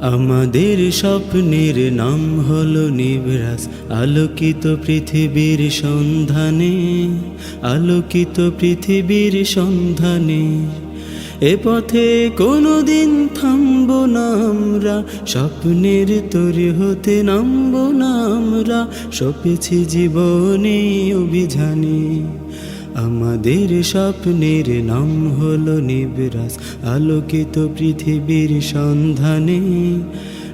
আমাদের স্বপ্নের নাম হলো নিবরাস, আলোকিত পৃথিবীর সন্ধানে, আলোকিত পৃথিবীর সন্ধানে। এ পথে কোনো দিন থামবো না আমরা, স্বপ্নের তৈরি হতে নামব না আমরা, সপেছি জীবনে অভিযানে। আমাদের স্বপ্নের নাম হলো নিবরাস, আলোকিত পৃথিবীর সন্ধানে,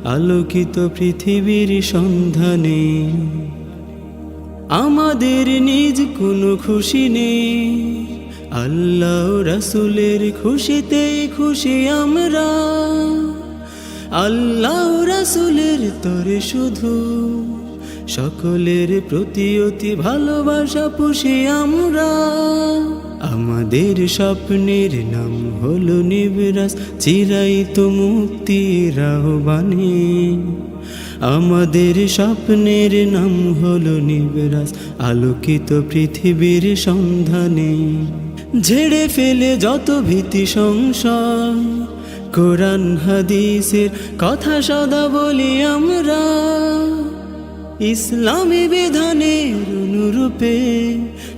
আলোকিত পৃথিবীর সন্ধানে। আমাদের নিজ কোনো খুশি নেই, আল্লাহ রাসুলের খুশিতে খুশি আমরা। আল্লাহ রাসুলের তরে শুধু সকলের প্রতি অতি ভালোবাসা পুষি আমরা। আমাদের স্বপ্নের নাম হলো নিবরাস চিরাইত মুক্তির আহ্বানে। আমাদের স্বপ্নের নাম হলো নিবরাস, আলোকিত পৃথিবীর সন্ধানে। ঝেড়ে ফেলে যত ভীতি সংশয়, কোরআন হাদিসের কথা সদা বলি আমরা। ইসলামী বিধানের অনুরূপে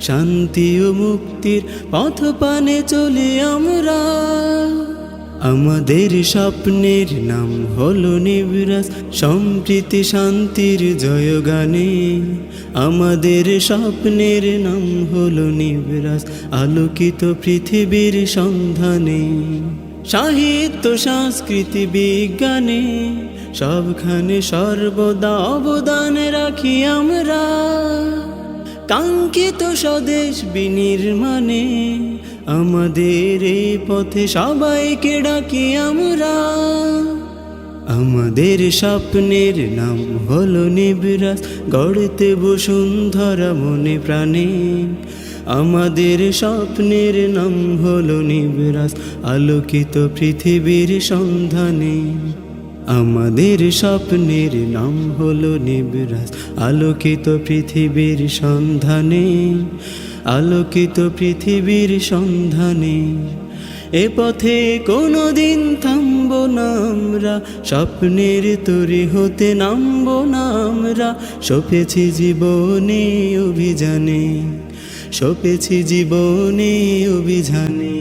শান্তি ও মুক্তির পথ পানে চলে আমরা। আমাদের স্বপ্নের নাম হলো নিবরাস সম্প্রীতি, শান্তির জয়গানে। আমাদের স্বপ্নের নাম হলো নিবরাস আলোকিত পৃথিবীর সন্ধানে। সাহিত্য, সংস্কৃতি, বিজ্ঞানে। সবখানে সর্বদা অবদান রাখি আমরা। কাঙ্ক্ষিত স্বদেশ বিনির্মাণে আমাদের এই পথে সবাইকে ডাকি আমরা। আমাদের স্বপ্নের নাম হলো নিবরাস গড়তে বসুন্ধরা মনে প্রাণে। আমাদের স্বপ্নের নাম হলো নিবরাস আলোকিত পৃথিবীর সন্ধানে। আমাদের স্বপ্নের নাম হলো নিবরাস। আলোকিত পৃথিবীর সন্ধানে, আলোকিত পৃথিবীর সন্ধানে। এ পথে কোনোদিন থামবো না আমরা, স্বপ্নের তরি হতে নামবো না আমরা। সপেছি জীবনে অভিযানে, সপেছি জীবনে অভিযানে।